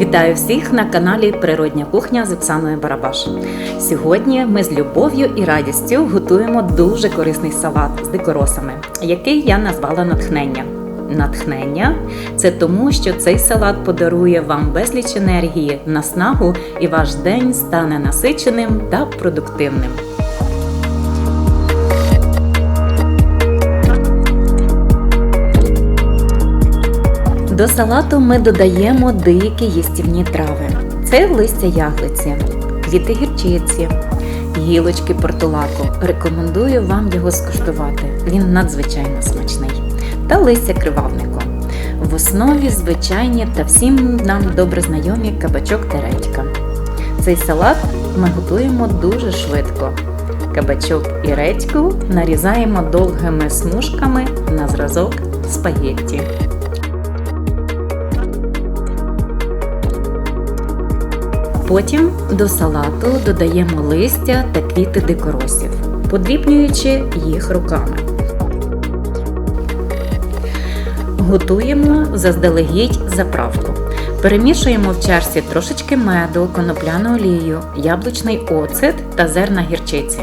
Вітаю всіх на каналі Природня кухня з Оксаною Барабаш. Сьогодні ми з любов'ю і радістю готуємо дуже корисний салат з дикоросами, який я назвала натхнення. Натхнення це тому, що цей салат подарує вам безліч енергії, наснагу, і ваш день стане насиченим та продуктивним. До салату ми додаємо дикі їстівні трави. Це листя яглиці, квіти гірчиці, гілочки портулаку. Рекомендую вам його скуштувати. Він надзвичайно смачний. Та листя кривавнику. В основі звичайні та всім нам добре знайомі кабачок та редька. Цей салат ми готуємо дуже швидко. Кабачок і редьку нарізаємо довгими смужками на зразок спагетті. Потім до салату додаємо листя та квіти дикоросів, подрібнюючи їх руками. Готуємо заздалегідь заправку. Перемішуємо в чашці трошечки меду, конопляну олію, яблучний оцет та зерна гірчиці.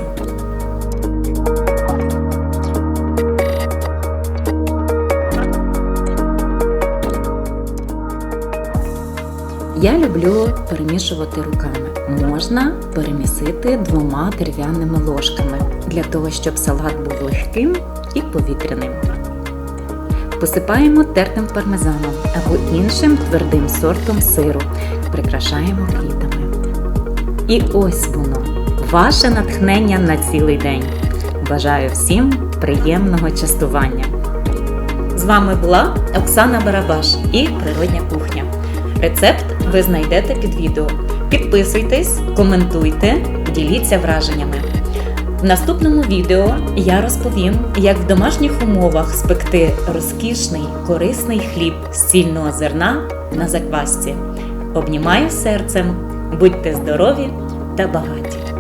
Я люблю перемішувати руками. Можна перемісити двома дерев'яними ложками для того, щоб салат був легким і повітряним. Посипаємо тертим пармезаном або іншим твердим сортом сиру. Прикрашаємо квітами. І ось воно, ваше натхнення на цілий день. Бажаю всім приємного частування! З вами була Оксана Барабаш і Природня кухня. Рецепт ви знайдете під відео. Підписуйтесь, коментуйте, діліться враженнями. В наступному відео я розповім, як в домашніх умовах спекти розкішний корисний хліб з цільного зерна на заквасці. Обнімаю серцем, будьте здорові та багаті!